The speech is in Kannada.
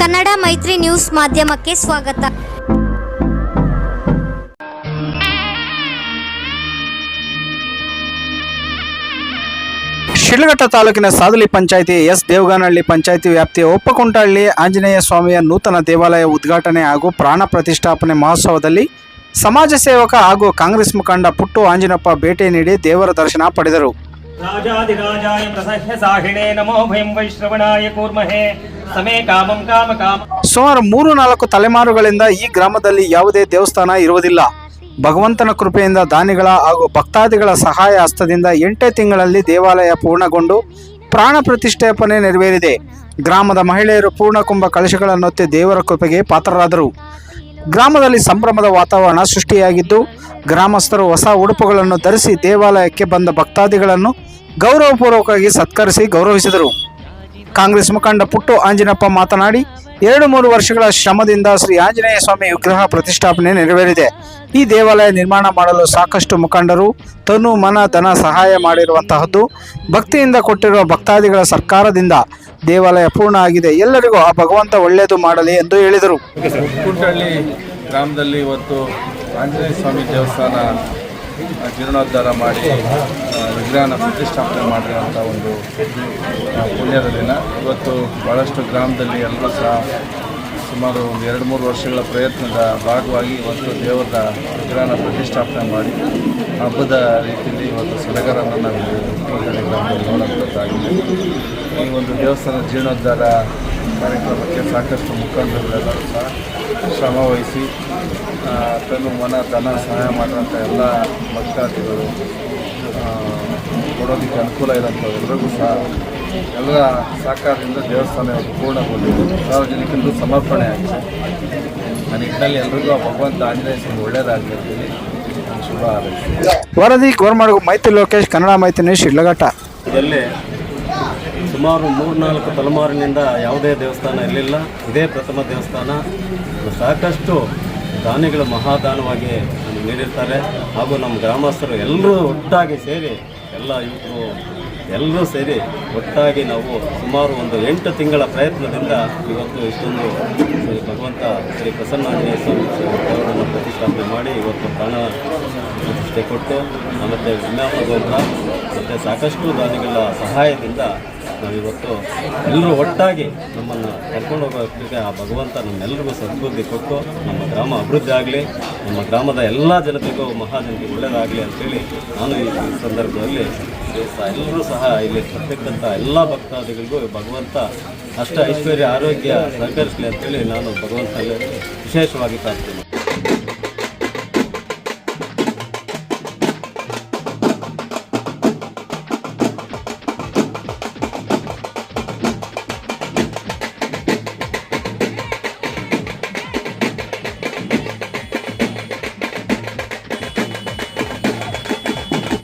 ಕನ್ನಡ ಮೈತ್ರಿ ನ್ಯೂಸ್ ಮಾಧ್ಯಮಕ್ಕೆ ಸ್ವಾಗತ. ಶಿಡ್ಲಘಟ್ಟ ತಾಲೂಕಿನ ಸಾದಲಿ ಪಂಚಾಯಿತಿ ಎಸ್ ದೇವಗಾನಹಳ್ಳಿ ಪಂಚಾಯಿತಿ ವ್ಯಾಪ್ತಿಯ ಒಪ್ಪಕುಂಟಹಳ್ಳಿ ಆಂಜನೇಯ ಸ್ವಾಮಿಯ ನೂತನ ದೇವಾಲಯ ಉದ್ಘಾಟನೆ ಹಾಗೂ ಪ್ರಾಣ ಪ್ರತಿಷ್ಠಾಪನೆ ಮಹೋತ್ಸವದಲ್ಲಿ ಸಮಾಜ ಸೇವಕ ಹಾಗೂ ಕಾಂಗ್ರೆಸ್ ಮುಖಂಡ ಪುಟ್ಟು ಆಂಜನಪ್ಪ ಭೇಟಿ ನೀಡಿ ದೇವರ ದರ್ಶನ ಪಡೆದರು. ಸುಮಾರು ಮೂರು ನಾಲ್ಕು ತಲೆಮಾರುಗಳಿಂದ ಈ ಗ್ರಾಮದಲ್ಲಿ ಯಾವುದೇ ದೇವಸ್ಥಾನ ಇರುವುದಿಲ್ಲ. ಭಗವಂತನ ಕೃಪೆಯಿಂದ ದಾನಿಗಳ ಹಾಗೂ ಭಕ್ತಾದಿಗಳ ಸಹಾಯ ಹಸ್ತದಿಂದ ಎಂಟೇ ತಿಂಗಳಲ್ಲಿ ದೇವಾಲಯ ಪೂರ್ಣಗೊಂಡು ಪ್ರಾಣ ಪ್ರತಿಷ್ಠಾಪನೆ ನೆರವೇರಿದೆ. ಗ್ರಾಮದ ಮಹಿಳೆಯರು ಪೂರ್ಣ ಕುಂಭ ಪೂರ್ಣಕುಂಭ ಕಳಶಗಳನ್ನೊತ್ತಿ ದೇವರ ಕೃಪೆಗೆ ಪಾತ್ರರಾದರು. ಗ್ರಾಮದಲ್ಲಿ ಸಂಭ್ರಮದ ವಾತಾವರಣ ಸೃಷ್ಟಿಯಾಗಿದ್ದು, ಗ್ರಾಮಸ್ಥರು ಹೊಸ ಉಡುಪುಗಳನ್ನು ಧರಿಸಿ ದೇವಾಲಯಕ್ಕೆ ಬಂದ ಭಕ್ತಾದಿಗಳನ್ನು ಗೌರವಪೂರ್ವಕವಾಗಿ ಸತ್ಕರಿಸಿ ಗೌರವಿಸಿದರು. ಕಾಂಗ್ರೆಸ್ ಮುಖಂಡ ಪುಟ್ಟು ಆಂಜನಪ್ಪ ಮಾತನಾಡಿ, ಎರಡು ಮೂರು ವರ್ಷಗಳ ಶ್ರಮದಿಂದ ಶ್ರೀ ಆಂಜನೇಯ ಸ್ವಾಮಿ ವಿಗ್ರಹ ಪ್ರತಿಷ್ಠಾಪನೆ ನೆರವೇರಿದೆ. ಈ ದೇವಾಲಯ ನಿರ್ಮಾಣ ಮಾಡಲು ಸಾಕಷ್ಟು ಮುಖಂಡರು, ತನು ಮನ ಧನ ಸಹಾಯ ಮಾಡಿರುವಂತಹದ್ದು, ಭಕ್ತಿಯಿಂದ ಕೊಟ್ಟಿರುವ ಭಕ್ತಾದಿಗಳ ಸರ್ಕಾರದಿಂದ ದೇವಾಲಯ ಪೂರ್ಣ ಆಗಿದೆ. ಎಲ್ಲರಿಗೂ ಆ ಭಗವಂತ ಒಳ್ಳೆಯದು ಮಾಡಲಿ ಎಂದು ಹೇಳಿದರು. ಗ್ರಾಮದಲ್ಲಿ ಇವತ್ತು ಆಂಜನೇಯ ಸ್ವಾಮಿ ದೇವಸ್ಥಾನ ಜೀರ್ಣೋದ್ಧಾರ ಮಾಡಿ ವಿಗ್ರಹನ ಪ್ರತಿಷ್ಠಾಪನೆ ಮಾಡಿರೋಂಥ ಒಂದು ಪುಣ್ಯದ ದಿನ. ಇವತ್ತು ಭಾಳಷ್ಟು ಗ್ರಾಮದಲ್ಲಿ ಎಲ್ಲರೂ ಸಹ ಸುಮಾರು ಒಂದು ಎರಡು ಮೂರು ವರ್ಷಗಳ ಪ್ರಯತ್ನದ ಭಾಗವಾಗಿ ಇವತ್ತು ದೇವರ ವಿಗ್ರಹನ ಪ್ರತಿಷ್ಠಾಪನೆ ಮಾಡಿ ಹಬ್ಬದ ರೀತಿಯಲ್ಲಿ ಇವತ್ತು ಸಡಗರನ್ನು ನಾವು ಗ್ರಾಮದಲ್ಲಿ ನೋಡುವಂಥದ್ದಾಗಿದೆ ಈ ಒಂದು ದೇವಸ್ಥಾನ ಜೀರ್ಣೋದ್ಧಾರ ಕಾರ್ಯಕ್ರಮಕ್ಕೆ ಸಾಕಷ್ಟು ಮುಖಂಡರುಗಳೆಲ್ಲರೂ ಸಹ ಶ್ರಮ ವಹಿಸಿ ತನ್ನ ತನು ಮನ ಧನ ಸಹಾಯ ಮಾಡಿದಂಥ ಎಲ್ಲ ಭಕ್ತಾದಿಗಳು ಕೊಡೋದಕ್ಕೆ ಅನುಕೂಲ ಇರೋಂಥ ಎಲ್ಲರಿಗೂ ಸಹ ಎಲ್ಲ ಸಹಕಾರದಿಂದ ದೇವಸ್ಥಾನ ಇವತ್ತು ಪೂರ್ಣಗೊಂಡಿದೆ. ಸಾರ್ವಜನಿಕರಿಗೂ ಸಮರ್ಪಣೆ ಆಗಿದೆ. ಆ ನಿಟ್ಟಿನಲ್ಲಿ ಎಲ್ರಿಗೂ ಆ ಭಗವಂತ ಆಂಜನೇಯ ಸ್ವಾಮಿ ಒಳ್ಳೆಯದಾಗಲಿ ಅಂತೇಳಿ ಶುಭ ವರದಿ ಕೋರ್ಮಾಡು ಮೈತ್ರಿ ಲೋಕೇಶ್ ಕನ್ನಡ ಮೈತ್ರಿ ನ್ಯೂಸ್ ಶಿಡ್ಲಘಟ್ಟ. ಇದರಲ್ಲಿ ಸುಮಾರು ಮೂರ್ನಾಲ್ಕು ತಲೆಮಾರಿನಿಂದ ಯಾವುದೇ ದೇವಸ್ಥಾನ ಇರಲಿಲ್ಲ. ಇದೇ ಪ್ರಥಮ ದೇವಸ್ಥಾನ. ಸಾಕಷ್ಟು ದಾನಿಗಳು ಮಹಾದಾನವಾಗಿ ನಮಗೆ ನೀಡಿರ್ತಾರೆ. ಹಾಗೂ ನಮ್ಮ ಗ್ರಾಮಸ್ಥರು ಎಲ್ಲರೂ ಒಟ್ಟಾಗಿ ಸೇರಿ, ಎಲ್ಲ ಯುವಕರು ಎಲ್ಲರೂ ಸೇರಿ ಒಟ್ಟಾಗಿ ನಾವು ಸುಮಾರು ಒಂದು ಎಂಟು ತಿಂಗಳ ಪ್ರಯತ್ನದಿಂದ ಇವತ್ತು ಇಷ್ಟೊಂದು ಶ್ರೀ ಭಗವಂತ ಶ್ರೀ ಪ್ರಸನ್ನಾಂಜನೇಯ ಸ್ವಾಮಿ ದೇವರನ್ನು ಪ್ರತಿಷ್ಠಾಪನೆ ಮಾಡಿ ಇವತ್ತು ಪ್ರಾಣ ಪ್ರತಿಷ್ಠೆ ಕೊಟ್ಟು, ಮತ್ತು ವಿಜ್ಞಾಪ ಗೋಪುರ, ಮತ್ತು ಸಾಕಷ್ಟು ದಾನಿಗಳ ಸಹಾಯದಿಂದ ನಾವಿವತ್ತು ಎಲ್ಲರೂ ಒಟ್ಟಾಗಿ ನಮ್ಮನ್ನು ಕರ್ಕೊಂಡು ಹೋಗೋಕ್ಕೆ ಆ ಭಗವಂತ ನಮ್ಮೆಲ್ಲರಿಗೂ ಸದ್ಬುದ್ಧಿ ಕೊಟ್ಟು ನಮ್ಮ ಗ್ರಾಮ ಅಭಿವೃದ್ಧಿ ಆಗಲಿ, ನಮ್ಮ ಗ್ರಾಮದ ಎಲ್ಲ ಜನತೆಗೂ ಮಹಾಜನಿಗೆ ಒಳ್ಳೆಯದಾಗಲಿ ಅಂತೇಳಿ ನಾನು ಈ ಸಂದರ್ಭದಲ್ಲಿ ಎಲ್ಲರೂ ಸಹ ಇಲ್ಲಿ ಬರ್ತಕ್ಕಂಥ ಎಲ್ಲ ಭಕ್ತಾದಿಗಳಿಗೂ ಭಗವಂತ ಅಷ್ಟ ಐಶ್ವರ್ಯ, ಆರೋಗ್ಯ ಸಹಕರಿಸಲಿ ಅಂತೇಳಿ ನಾನು ಭಗವಂತನಲ್ಲಿ ವಿಶೇಷವಾಗಿ ಮಾಡ್ತೀನಿ.